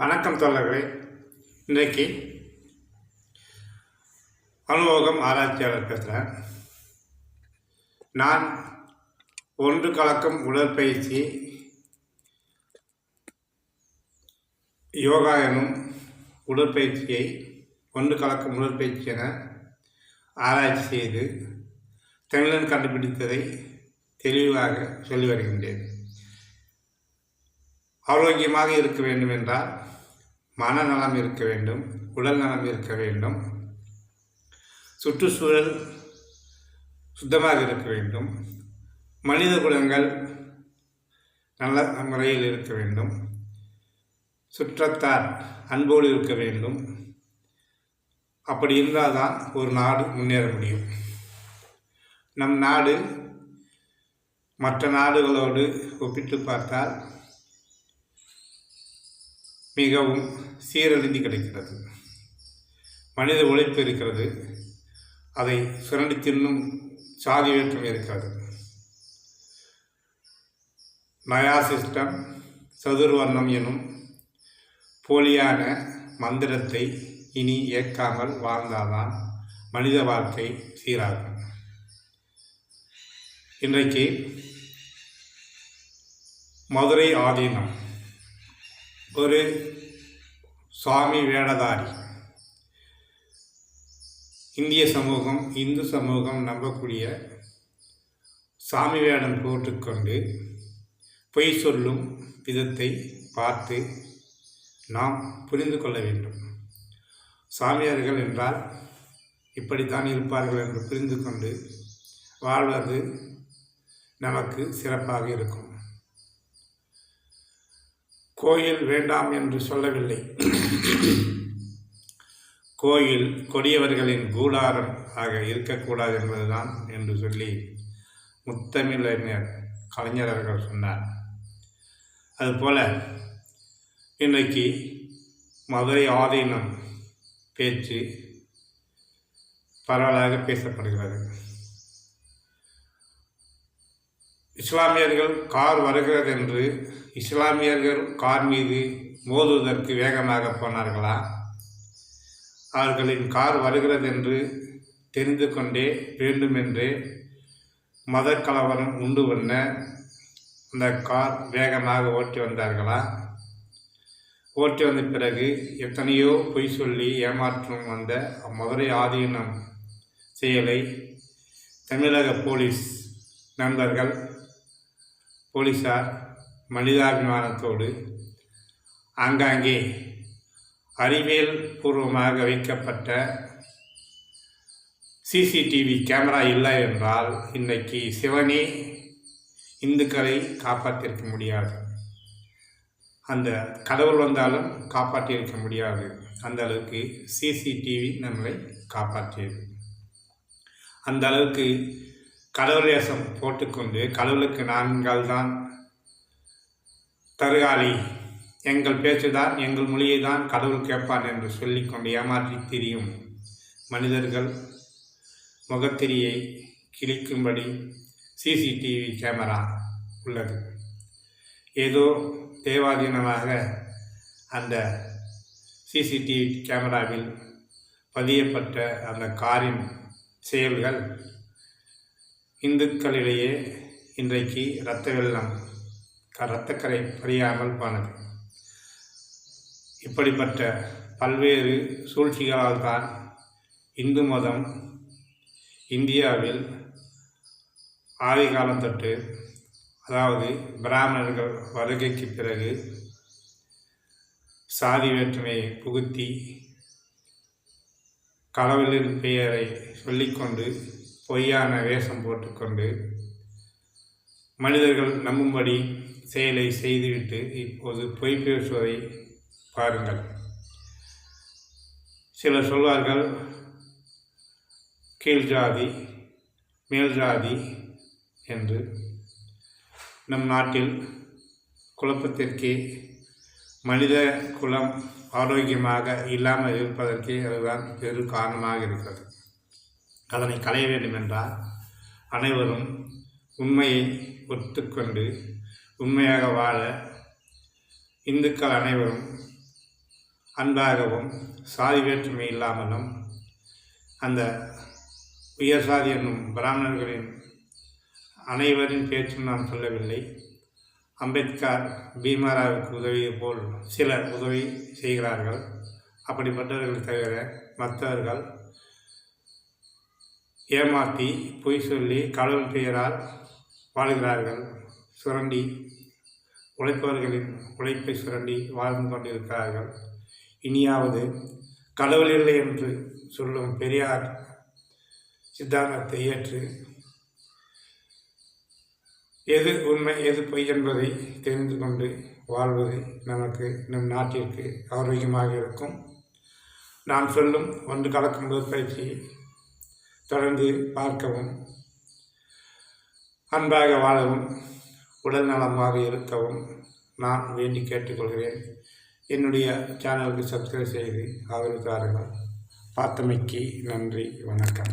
வணக்கம் தோழர்களே. இன்றைக்கு அனுபவம் ஆராய்ச்சியாளர் பேசுகிறேன் நான் ஒன்று கலக்கும் உடற்பயிற்சி யோகா எனும் உடற்பயிற்சியை ஒன்று கலக்கும் உடற்பயிற்சி என ஆராய்ச்சி செய்து தமிழன் கண்டுபிடித்ததை தெளிவாக சொல்லி வருகின்றேன். ஆரோக்கியமாக இருக்க வேண்டும் என்றால் மனநலம் இருக்க வேண்டும் உடல் நலம் இருக்க வேண்டும் சுற்றுச்சூழல் சுத்தமாக இருக்க வேண்டும் மனித குலங்கள் நல்ல முறையில் இருக்க வேண்டும் சுற்றத்தார் அன்போடு இருக்க வேண்டும். அப்படி இருந்தால் தான் ஒரு நாடு முன்னேற முடியும். நம் நாடு மற்ற நாடுகளோடு ஒப்பிட்டு பார்த்தால் மிகவும் சீரழிந்து கிடைக்கிறது. மனித உழைப்பு இருக்கிறது. அதை சுரண்டி தின்னும் சாதி வேற்றம் இருக்காது. நயா சிஸ்டம் சதுர்வர்ணம் எனும் போலியான மந்திரத்தை இனி ஏற்காமல் வாழ்ந்தால்தான் மனித வாழ்க்கை சீராகும். இன்றைக்கு மதுரை ஆதீனம். ஒரு சுவாமி வேடதாரி. இந்திய சமூகம் இந்து சமூகம் நம்பக்கூடிய சாமி வேடம் போட்டுக்கொண்டு பொய் சொல்லும் விதத்தை பார்த்து நாம் புரிந்து கொள்ள வேண்டும். சாமியார்கள் என்றால் இப்படித்தான் இருப்பார்கள் என்று புரிந்து கொண்டு வாழ்வது நமக்கு சிறப்பாக இருக்கும். கோயில் வேண்டாம் என்று சொல்லவில்லை. கோயில் கொடியவர்களின் கூடாரம் ஆக இருக்கக்கூடாது என்பதுதான் என்று சொல்லி முத்தமிழறிஞர் கலைஞர் அவர்கள் சொன்னார். அதுபோல் இன்றைக்கு மதுரை ஆதீனம் பேச்சு பரவலாக பேசப்படுகிறது. இஸ்லாமியர்கள் கார் வருகிறது என்று இஸ்லாமியர்கள் கார் மீது மோதுவதற்கு வேகமாக போனார்களா? அவர்களின் கார் வருகிறது என்று தெரிந்து கொண்டே வேண்டுமென்றே மத கலவரம் உண்டு பண்ண அந்த கார் வேகமாக ஓட்டி வந்தார்களா? ஓட்டி வந்த பிறகு எத்தனையோ பொய் சொல்லி ஏமாற்றம் வந்த மதுரை ஆதீனம் செயலை தமிழக போலீஸ் நண்பர்கள் போலீஸார் மனிதாபிமானத்தோடு ஆங்காங்கே அறிவியல் பூர்வமாக வைக்கப்பட்ட சிசிடிவி கேமரா இல்லை என்றால் இன்றைக்கு சிவனே இந்துக்களை காப்பாற்றிருக்க முடியாது. அந்த கடவுள் வந்தாலும் காப்பாற்றியிருக்க முடியாது. அந்த அளவுக்கு சிசிடிவி நம்மளை காப்பாற்றியது. அந்த அளவுக்கு கடவுள் வேஷம் போட்டுக்கொண்டு கடவுளுக்கு நாங்கள் தான் தருகாலி. எங்கள் பேச்சுதான் எங்கள் மொழியை தான் கடவுள் கேட்பான் என்று சொல்லிக்கொண்டு ஏமாற்றி திரியும் மனிதர்கள். முகத்திரியை கிழிக்கும்படி சிசிடிவி கேமரா உள்ளது. ஏதோ தேவாதீனமாக அந்த சிசிடிவி கேமராவில் பதியப்பட்ட அந்த காரின் செயல்கள் இந்துக்களிடையே இன்றைக்கு இரத்த வெள்ளம் இரத்தக்கரை பறியாமல் போனது. இப்படிப்பட்ட பல்வேறு சூழ்ச்சிகளால் தான் இந்து மதம் இந்தியாவில் ஆதி காலம் தொட்டு அதாவது பிராமணர்கள் வருகைக்கு பிறகு சாதி வேற்றுமையை புகுத்தி கடவுளின் பெயரை சொல்லிக்கொண்டு பொய்யான வேஷம் போட்டுக்கொண்டு மனிதர்கள் நம்பும்படி செயலை செய்துவிட்டு இப்போது பொய் பேசுவதை பாருங்கள். சிலர் சொல்வார்கள் கீழ் ஜாதி மேல் ஜாதி என்று. நம் நாட்டில் குழப்பத்திற்கே மனித குலம் ஆரோக்கியமாக இல்லாமல் இருப்பதற்கே அதுதான் பெரு காரணமாக இருக்கிறது. அதனை களைய வேண்டும் என்றால் அனைவரும் உண்மையை ஒத்துக்கொண்டு உண்மையாக வாழ இந்துக்கள் அனைவரும் அன்பாகவும் சாதி வேற்றுமை இல்லாமலும் அந்த உயர் சாதி என்னும் பிராமணர்களின் அனைவரின் பேச்சும் நான் சொல்லவில்லை. அம்பேத்கர் பீமாராவுக்கு உதவியை போல் சிலர் உதவி செய்கிறார்கள். அப்படிப்பட்டவர்கள் தவிர மற்றவர்கள் ஏமாற்றி பொய் சொல்லி கடவுள் பெயரால் வாழ்கிறார்கள். சுரண்டி உழைப்பவர்களின் உழைப்பை சுரண்டி வாழ்ந்து கொண்டிருக்கிறார்கள். இனியாவது கடவுள் இல்லை என்று சொல்லும் பெரியார் சித்தாந்தத்தை ஏற்று எது உண்மை எது பொய் என்பதை தெரிந்து கொண்டு வாழ்வது நமக்கு நம் நாட்டிற்கு ஆரோக்கியமாக இருக்கும். நான் சொல்லும் ஒன்று கலக்கும் பயிற்சி தொடர்ந்து பார்க்கவும் அன்பாக வாழவும் உடல் நலமாக இருக்கவும் நான் வேண்டி கேட்டுக்கொள்கிறேன். என்னுடைய சேனலுக்கு சப்ஸ்கிரைப் செய்து ஆதரவு தாருங்கள். பார்த்தமைக்கு நன்றி வணக்கம்.